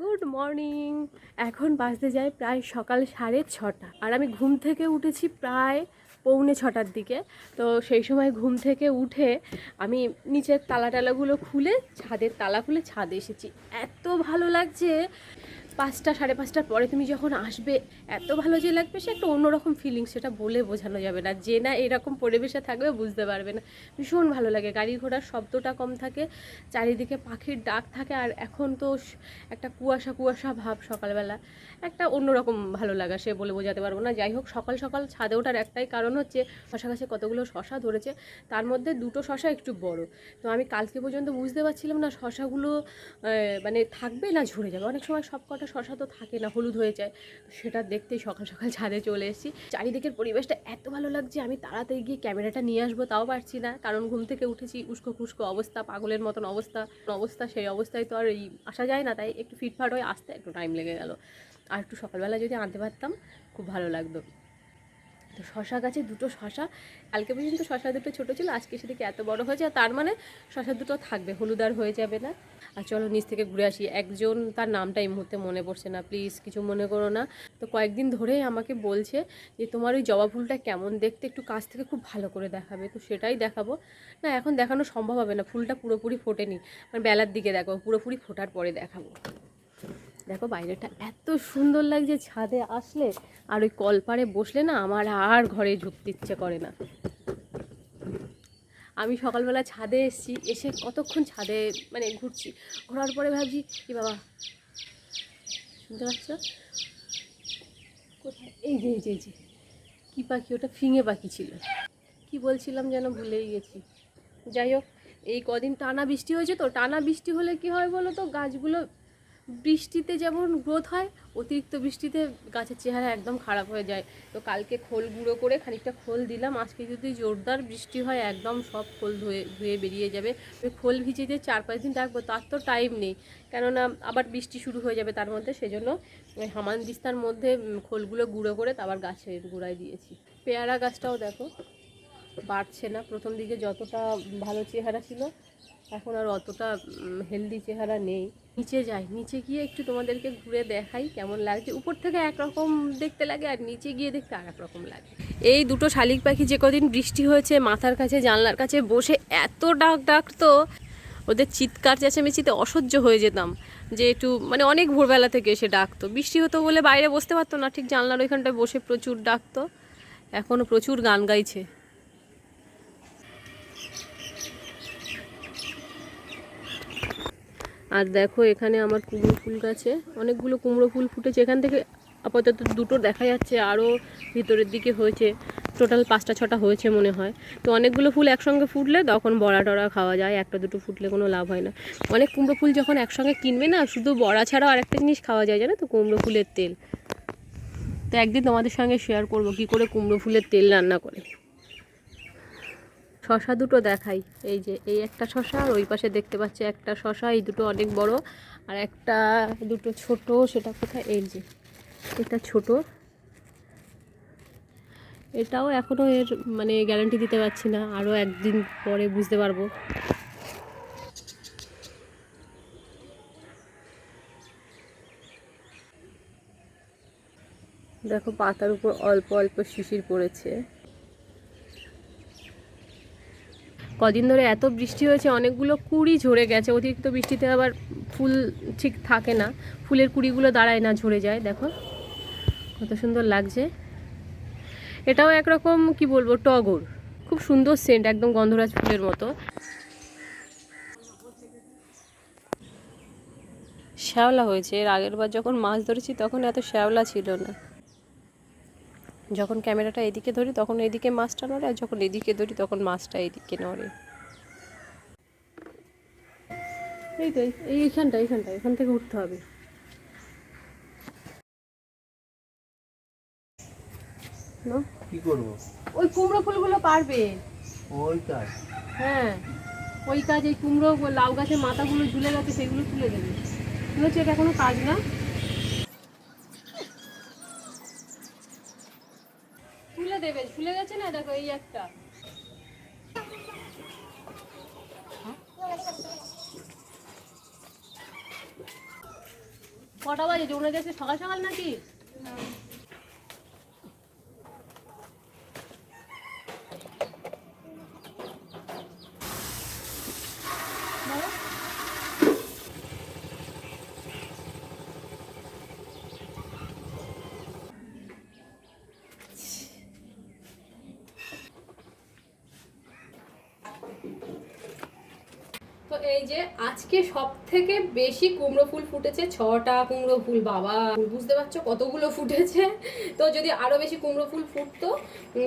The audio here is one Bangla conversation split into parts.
Good morning. এখন বাজতে যায় প্রায় সকাল সাড়ে ছটা। আর আমি ঘুম থেকে উঠেছি প্রায় পৌনে ছটার দিকে। তো সেই সময় ঘুম থেকে উঠে আমি নিচের তালা টালাগুলো খুলে ছাদের তালা খুলে ছাদে এসেছি। এত ভালো লাগছে! পাঁচটা, সাড়ে পাঁচটার পরে তুমি যখন আসবে, এত ভালো যে লাগবে সে একটা অন্যরকম ফিলিংস সেটা বলে বোঝানো যাবে না। যে না এরকম পরিবেশে থাকবে, বুঝতে পারবে না। ভীষণ ভালো লাগে। গাড়ি ঘোড়ার শব্দটা কম থাকে, চারিদিকে পাখির ডাক থাকে, আর এখন তো একটা কুয়াশা কুয়াশা ভাব সকালবেলা। একটা অন্যরকম ভালো লাগা সে বলে বোঝাতে পারব না। যাই হোক, সকাল সকাল ছাদে ওঠার একটাই কারণ হচ্ছে শশা গাছে কতগুলো শশা ধরেছে, তার মধ্যে দুটো শশা একটু বড়। তো আমি কালকে পর্যন্ত বুঝতে পারছিলাম না শশাগুলো মানে থাকবে না ঝরে যাবে। অনেক সময় সব কটা শশা তো থাকে না, হলুদ হয়ে যায়। সেটা দেখতেই সকাল সকাল ছাদে চলে এসেছি। চারিদিকের পরিবেশটা এত ভালো লাগছে, আমি তাড়াতাড়ি গিয়ে ক্যামেরাটা নিয়ে আসব, তাও পারছি না। কারণ ঘুম থেকে উঠেছি, উস্কো খুস্কো অবস্থা, পাগলের মতন অবস্থা অবস্থা, সেই অবস্থায় তো আর এই আসা যায় না। তাই একটু ফিটফাট হয়ে আসতে একটু টাইম লেগে গেল। আর একটু সকালবেলা যদি আনতে পারতাম, খুব ভালো লাগতো। তো শশা গাছে দুটো শশা। কালকে পর্যন্ত শশা দুটো ছোটো ছিল, আজকে সেদিকে এত বড় হয়েছে? তার মানে শশা দুটো থাকবে, হলুদ আর হয়ে যাবে না। আর চলো নিচ থেকে ঘুরে আসি। একজন তার নামটা এই মুহূর্তে মনে পড়ছে না প্লিজ কিছু মনে করো না। তো কয়েকদিন ধরেই আমাকে বলছে যে, তোমার ওই জবা ফুলটা কেমন দেখতে? একটু কাছ থেকে খুব ভালো করে দেখাবে। তো সেটাই দেখাবো। না, এখন দেখানো সম্ভব হবে না, ফুলটা পুরোপুরি ফোটেনি। মানে বেলার দিকে দেখো, পুরোপুরি ফোটার পরে দেখাবো। দেখো বাইরেটা এত সুন্দর লাগছে, ছাদে আসলে আর ওই কলপারে বসলে না আমার আর ঘরে ঢুকতে ইচ্ছে করে না। আমি সকালবেলা ছাদে এসেছি, এসে কতক্ষণ ছাদে মানে ঘুরছি, ঘোরার পরে ভাবছি কি বাবা, শুনতে পাচ্ছ? কোথায়? এই যে এই যে যে, কী পাখি? ওটা ফিঙে পাখি ছিল। কি বলছিলাম যেন ভুলেই গেছি। যাই হোক, এই কদিন টানা বৃষ্টি হয়েছে তো, টানা বৃষ্টি হলে কি হয় বলো তো, গাছগুলো বৃষ্টিতে যেমন গ্রোথ হয়, অতিরিক্ত বৃষ্টিতে গাছের চেহারা একদম খারাপ হয়ে যায়। তো কালকে খোল গুঁড়ো করে খানিকটা খোল দিলাম, আজকে যদি জোরদার বৃষ্টি হয়, একদম সব খোল ধুয়ে ধুয়ে বেরিয়ে যাবে। খোল ভিজে যে চার পাঁচ দিন রাখব, তার তো টাইম নেই। কেননা আবার বৃষ্টি শুরু হয়ে যাবে তার মধ্যে, সেজন্য ওই হামান দিস্তার মধ্যে খোলগুলো গুঁড়ো করে আবার গাছের গোড়ায় দিয়েছি। পেয়ারা গাছটাও দেখো, বাড়ছে না। প্রথম দিকে যতটা ভালো চেহারা ছিল এখন আর অতটা হেলদি চেহারা নেই। নিচে যাই, নিচে গিয়ে একটু তোমাদেরকে ঘুরে দেখাই কেমন লাগছে। উপর থেকে একরকম দেখতে লাগে আর নিচে গিয়ে দেখতে আর এক রকম লাগে। এই দুটো শালিক পাখি যে কদিন বৃষ্টি হয়েছে, মাথার কাছে, জানলার কাছে বসে এত ডাক ডাকতো ওদের চিৎকার, চেঁচামেচিতে অসহ্য হয়ে যেতাম যে একটু মানে অনেক ভোরবেলা থেকে এসে ডাকতো। বৃষ্টি হতো বলে বাইরে বসতে পারতো না, ঠিক জানলার ওইখানটায় বসে প্রচুর ডাকতো। এখনও প্রচুর গান গাইছে। আর দেখো এখানে আমার কুমড়ো ফুল গাছে অনেকগুলো কুমড়ো ফুল ফুটেছে। এখান থেকে আপাতত দুটো দেখা যাচ্ছে, আরও ভিতরের দিকে হয়েছে। টোটাল পাঁচটা, ছটা হয়েছে মনে হয়। তো অনেকগুলো ফুল একসঙ্গে ফুটলে তখন বড়া টড়া খাওয়া যায়, একটা দুটো ফুটলে কোনো লাভ হয় না। অনেক কুমড়ো ফুল যখন একসঙ্গে কিনবে না, শুধু বড়া ছাড়াও আরেকটা জিনিস খাওয়া যায়, জানো তো, কুমড়ো ফুলের তেল। তো একদিন তোমাদের সঙ্গে শেয়ার করব কি করে কুমড়ো ফুলের তেল রান্না করে। শশা দুটো দেখাই। এই যে, এই একটা শশা আর ওই পাশে দেখতে পাচ্ছি একটা শশা, এই দুটো অনেক বড়। আর একটা দুটো ছোট, সেটা কোথায়? এই যে, এটা ছোট। এটাও এখনও এর মানে গ্যারান্টি দিতে পারছি না আরও একদিন পরে বুঝতে পারব। দেখো পাতার উপর অল্প অল্প শিশির পড়েছে। কদিন ধরে এত বৃষ্টি হয়েছে, অনেকগুলো কুড়ি ঝরে গেছে। অতিরিক্ত বৃষ্টিতে আবার ফুল ঠিক থাকে না। ফুলের কুড়িগুলো দাঁড়ায় না, ঝরে যায়। দেখো, কত সুন্দর লাগছে। এটাও একরকম, কি বলব, টগর। খুব সুন্দর সেন্ট একদম গন্ধরাজ ফুলের মতো। শ্যাওলা হয়েছে। এর আগের বার যখন মাছ ধরেছি, তখন এত শ্যাওলা ছিল না। যখন ক্যামেরাটা এদিকে ধরি তখন এদিকে মাছটা নড়ে আর যখন এদিকে ধরি তখন মাছটা এদিকে নড়ে। এই তো এই- এইখানটা এইখানটা এখান থেকে উঠতে হবে? কি করব? ওই কুমড়ো ফুলগুলো পারবে। ওই কাজ। হ্যাঁ ওই কাজ এই কুমড়ো লাউ গাছের মাথাগুলো ঝুলে গেছে সেগুলো তুলে দেবে। শুনেছি এটা কোনো কাজ না তুলে দেবে ঝুলে গেছে না দেখো এই একটা। কটা বাজে? যমুনা গেছে? সকাল সকাল নাকি? তো এই যে আজকে সব থেকে বেশি কুমড়ো ফুল ফুটেছে, ছটা কুমড়ো ফুল, বাবা। বুঝতে পারছ কতগুলো ফুটেছে? তো যদি আরও বেশি কুমড়ো ফুল ফুটতো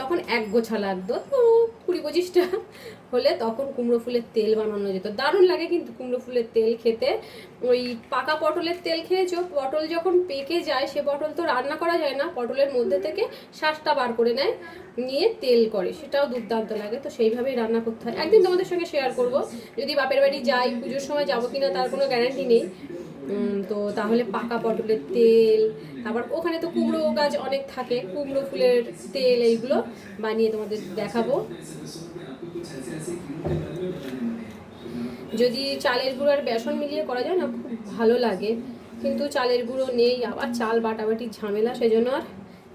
তখন এক গোছা লাগতো কুড়ি পঁচিশটা। হলে তখন কুমড়ো ফুলের তেল বানানো যেত। দারুণ লাগে কিন্তু কুমড়ো ফুলের তেল খেতে। ওই পাকা পটলের তেল খেয়েছো? পটল যখন পেকে যায়, সে পটল তো রান্না করা যায় না, পটলের মধ্যে থেকে শ্বাসটা বার করে নেয়, নিয়ে তেল করে। সেটাও দুর্দান্ত লাগে, তো সেইভাবেই রান্না করতে হয়। একদিন তোমাদের সঙ্গে শেয়ার করব। যদি বাপের বাড়ি যাই, পুজোর সময় যাব কিনা তার কোনো গ্যারান্টি নেই। তো তাহলে পাকা পটলের তেল, তারপর ওখানে তো কুমড়ো গাছ অনেক থাকে, কুমড়ো ফুলের তেল এইগুলো বানিয়ে তোমাদের দেখাবো। যদি চালের গুঁড়ো আর বেসন মিলিয়ে করা যায় না, খুব ভালো লাগে। কিন্তু চালের গুঁড়ো নেই, আবার চাল বাটাবাটির ঝামেলা, সেজন্য আর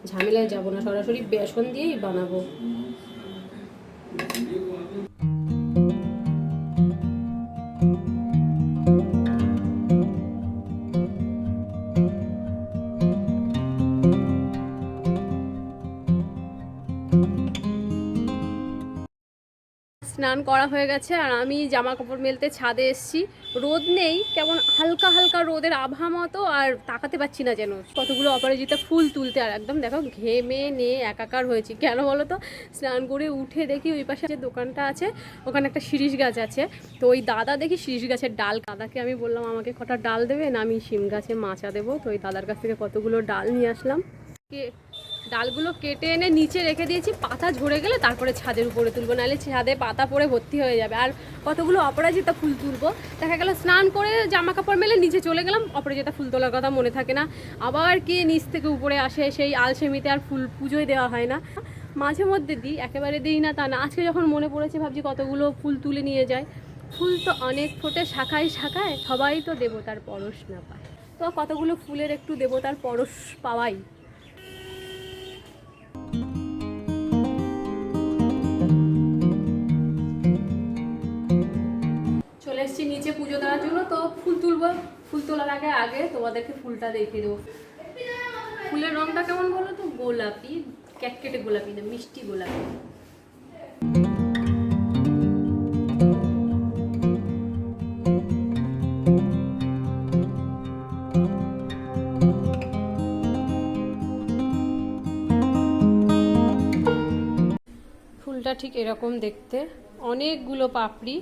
ঝামেলায় যাব না। সরাসরি বেসন দিয়েই বানাবো। স্নান করা হয়ে গেছে আর আমি জামা কাপড় মেলতে ছাদে এসেছি। রোদ নেই, কেমন হালকা হালকা রোদের আভা মতো আর তাকাতে পাচ্ছি না যেন। কতগুলো অপরাজিতা ফুল তুলতে আর একদম দেখো ঘেমে নিয়ে একাকার হয়েছি। কেন বলো তো? স্নান করে উঠে দেখি ওই পাশে যে দোকানটা আছে, ওখানে একটা শিরিষ গাছ আছে। তো ওই দাদা দেখি শিরিষ গাছের ডাল, দাদাকে আমি বললাম, আমাকে কটা ডাল দেবেন আমি শিম গাছে মাচা দেবো। তো ওই দাদার কাছ থেকে কতগুলো ডাল নিয়ে আসলাম। ডালগুলো কেটে এনে নিচে রেখে দিয়েছি, পাতা ঝরে গেলে তারপরে ছাদের উপরে তুলবো, নাহলে ছাদে পাতা পড়ে ভর্তি হয়ে যাবে। আর কতগুলো অপরাজিতা ফুল তুলবো, দেখা গেল স্নান করে জামা কাপড় মেলে নিচে চলে গেলাম, অপরাজিতা ফুল তোলার কথা মনে থাকে না। আবার কে নিচ থেকে উপরে আসে, সেই আলসেমিতে আর ফুল পুজোই দেওয়া হয় না। মাঝে মধ্যে দিই, একেবারে দিই না তা না। আজকে যখন মনে পড়েছে, ভাবছি কতগুলো ফুল তুলে নিয়ে যায় ফুল তো অনেক ফোটে, শাখায় শাখায়, সবাই তো দেবতার পরশ না পায়। তো কতগুলো ফুলের একটু দেবতার পরশ পাওয়াই। দেওয়ার জন্য তো ফুল তুলবো। ফুল তোলার আগে আগে তোমাদেরকে ফুলটা দেখিয়ে দেবো। ফুলের রংটা কেমন বলো তো? গোলাপি ক্যাটকেটে গোলাপি না, মিষ্টি গোলাপি। ফুলটা ঠিক এরকম দেখতে। অনেকগুলো পাপড়ি।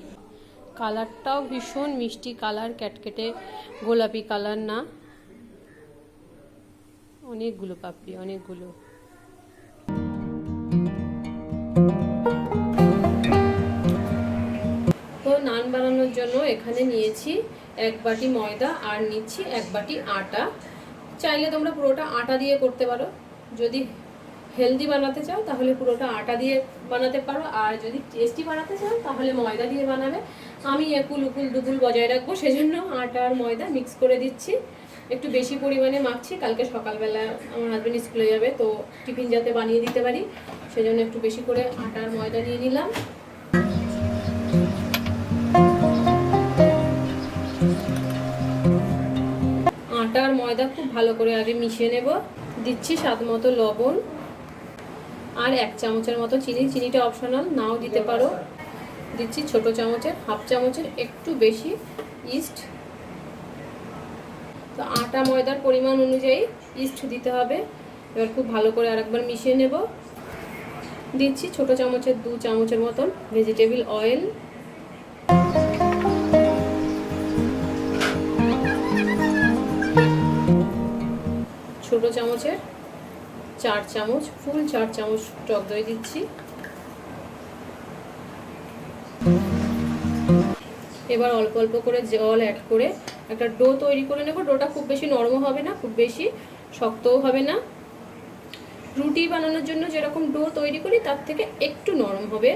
কালারটাও ভীষণ মিষ্টি কালার, ক্যাটকেটে গোলাপি কালার না। অনেকগুলো পাপড়ি, অনেকগুলো। তো নান বানানোর জন্য এখানে নিয়েছি এক বাটি ময়দা আর নিচ্ছি এক বাটি আটা। চাইলে তোমরা পুরোটা আটা দিয়ে করতে পারো। যদি হেলদি বানাতে চাও, তাহলে পুরোটা আটা দিয়ে বানাতে পারো। আর যদি টেস্টি বানাতে চাও, তাহলে ময়দা দিয়ে বানাবে। আমি একুল উকুল দুকুল বজায় রাখব, সেজন্য আটা আর ময়দা মিক্স করে দিচ্ছি। একটু বেশি পরিমাণে মাখছি, কালকে সকালবেলা আমার হাজব্যান্ড স্কুলে যাবে, তো টিফিন যাতে বানিয়ে দিতে পারি, সেজন্য একটু বেশি করে আটা আর ময়দা নিয়ে নিলাম। আটা আর ময়দা খুব ভালো করে আগে মিশিয়ে নেব। দিচ্ছি স্বাদ মতো লবণ। আর এক চামচের মতো চিনি। চিনিটা অপশনাল নাও দিতে পারো। দিচ্ছি ছোট চামচের, হাফ চামচের, একটু বেশি ইস্ট তো আটা ময়দার পরিমাণ অনুযায়ী ইস্ট দিতে হবে। এবার খুব ভালো করে আরেকবার মিশিয়ে নেব। দিচ্ছি ছোট চামচের, দু চামচের মতন ভেজিটেবিল অয়েল ছোট চামচের চার চামচ, ফুল চার চামচ টক দই দিচ্ছি। এবার অল্প অল্প করে জল অ্যাড করে একটা ডো তৈরি করে নেব। ডোটা খুব বেশি নরম হবে না, খুব বেশি শক্তও হবে না। রুটি বানানোর জন্য যেরকম ডো তৈরি করি, তার থেকে একটু নরম হবে।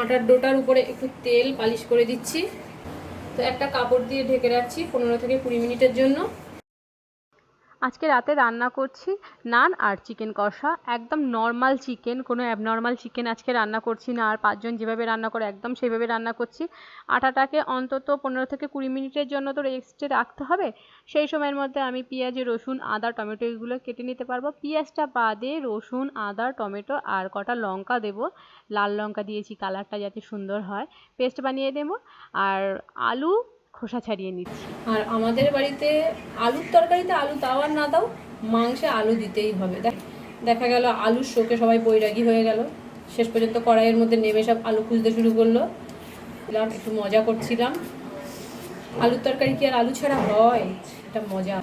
আটার ডোটার উপরে একটু তেল পালিশ করে দিচ্ছি। তো একটা কাপড় দিয়ে ঢেকে রাখছি পনেরো থেকে কুড়ি মিনিটের জন্য। আজকে রাতে রান্না করছি নান আর চিকেন কষা, একদম নর্মাল চিকেন কোনো অ্যাবনর্মাল চিকেন আজকে রান্না করছি না। আর পাঁচজন যেভাবে রান্না করে একদম সেভাবে রান্না করছি। আটাটাকে অন্তত পনেরো থেকে কুড়ি মিনিটের জন্য তো রেস্টে রাখতে হবে। সেই সময়ের মধ্যে আমি পেঁয়াজ, রসুন, আদা, টমেটো এগুলো কেটে নিতে পারব। পেঁয়াজটা বাদে রসুন, আদা, টমেটো আর কটা লঙ্কা দেবো। লাল লঙ্কা দিয়েছি কালারটা যাতে সুন্দর হয়। পেস্ট বানিয়ে দেবো। আর আলু খোসা ছাড়িয়ে নিচ্ছি। আর আমাদের বাড়িতে আলুর তরকারিতে আলু দাও আর না দাও, মাংসে আলু দিতেই হবে। দেখ- গেল আলুর শোকে সবাই বৈরাগী হয়ে গেল। শেষ পর্যন্ত কড়াইয়ের মধ্যে নেমে সব আলু খুঁজতে শুরু করল। একটু মজা করছিলাম। আলুর তরকারি কি আর আলু ছাড়া হয়? এটা মজা।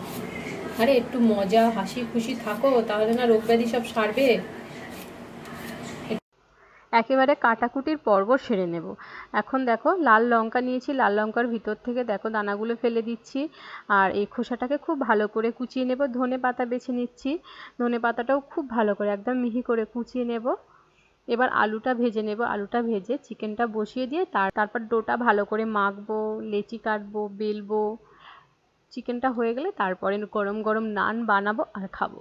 আরে একটু মজা, হাসি খুশি থাকো, তাহলে না রোগ ব্যাধি সব সারবে। একেবারে কাটাকুটির পর্ব সেরে নেব। এখন দেখো, লাল লঙ্কা নিয়েছি, লাল লঙ্কার ভিতর থেকে দেখো দানাগুলো ফেলে দিচ্ছি। আর এই খোসাটাকে খুব ভালো করে কুচিয়ে নেব। ধনে পাতা বেছে নিচ্ছি। ধনে পাতাটাও খুব ভালো করে, একদম মিহি করে কুচিয়ে নেব। এবার আলুটা ভেজে নেব। আলুটা ভেজে চিকেনটা বসিয়ে দিয়ে তার, তারপর ডোটা ভালো করে মাখবো, লেচি কাটবো, বেলবো। চিকেনটা হয়ে গেলে তারপরে গরম গরম নান বানাবো আর খাব।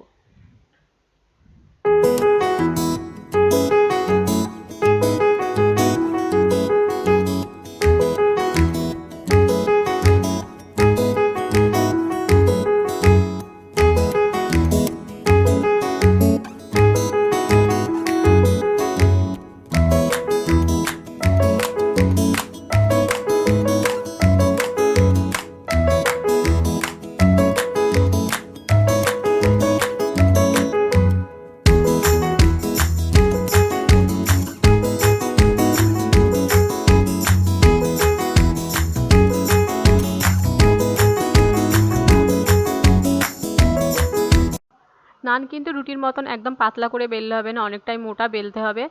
নান কিন্তু রুটির মতন একদম পাতলা করে বেললে হবে না, অনেকটাই মোটা বেলতে হবে।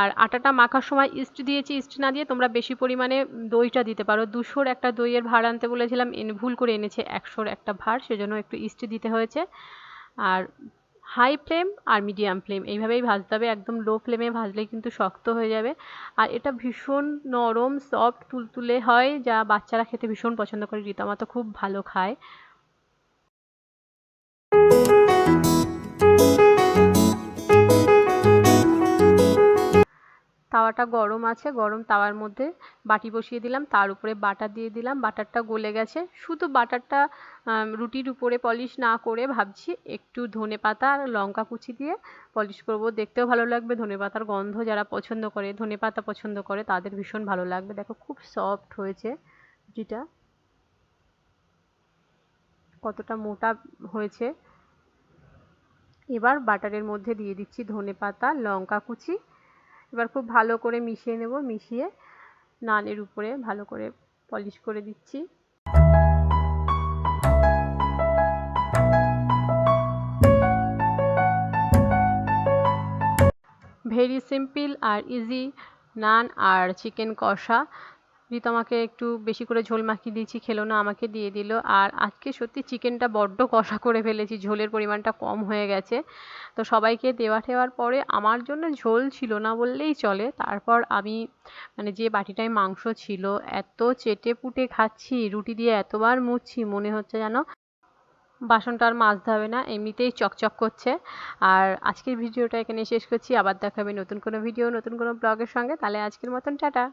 আর আটাটা মাখার সময় ইস্ট দিয়েছি, ইস্ট না দিয়ে তোমরা বেশি পরিমাণে দইটা দিতে পারো। দুশোর একটা দইয়ের ভাড় আনতে বলেছিলাম, এনে, ভুল করে এনেছে, একশোর একটা ভাড় সেজন্য একটু ইস্ট দিতে হয়েছে। আর হাই ফ্লেম আর মিডিয়াম ফ্লেম, এইভাবেই ভাজতে হবে। একদম লো ফ্লেমে ভাজলে কিন্তু শক্ত হয়ে যাবে। আর এটা ভীষণ নরম, সফট, তুলতুলে হয়, যা বাচ্চারা খেতে ভীষণ পছন্দ করে। রীতামা তো খুব ভালো খায়। তাওয়াটা গরম আছে, গরম তাওয়ার মধ্যে বাটি বসিয়ে দিলাম, তার উপরে বাটার দিয়ে দিলাম, বাটারটা গলে গেছে। শুধু বাটারটা রুটির উপরে পলিশ না করে ভাবছি একটু ধনে পাতা আর লঙ্কা কুচি দিয়ে পলিশ করব। দেখতেও ভালো লাগবে, ধনে পাতার গন্ধ যারা পছন্দ করে, ধনে পাতা পছন্দ করে, তাদের ভীষণ ভালো লাগবে। দেখো খুব সফট হয়েছে রুটিটা। কতটা মোটা হয়েছে। এবার বাটারের মধ্যে দিয়ে দিচ্ছি ধনে পাতা, লঙ্কা কুচি এবার খুব ভালো করে মিশিয়ে নেব, মিশিয়ে নানের উপরে ভালো করে পলিশ করে দিচ্ছি। ভেরি সিম্পল আর ইজি নান আর চিকেন কষা। রিত আমাকে একটু বেশি করে ঝোল মাখিয়ে দিয়েছি, খেলো না, আমাকে দিয়ে দিল। আর আজকে সত্যি চিকেনটা বড্ড কষা করে ফেলেছি, ঝোলের পরিমাণটা কম হয়ে গেছে। তো সবাইকে দেওয়া ঠেওয়ার পরে আমার জন্য ঝোল ছিল না বললেই চলে। তারপর আমি মানে যে বাটিটায় মাংস ছিল, এত চেটে পুটে খাচ্ছি, রুটি দিয়ে এতবার মুছছি, মনে হচ্ছে যেন বাসনটা আর মাজতে হবে না, এমনিতেই চকচক করছে। আর আজকের ভিডিওটা এখানে শেষ করছি। আবার দেখাবে নতুন কোনো ভিডিও, নতুন কোনো ব্লগের সঙ্গে। তাহলে আজকের মতন, টাটা।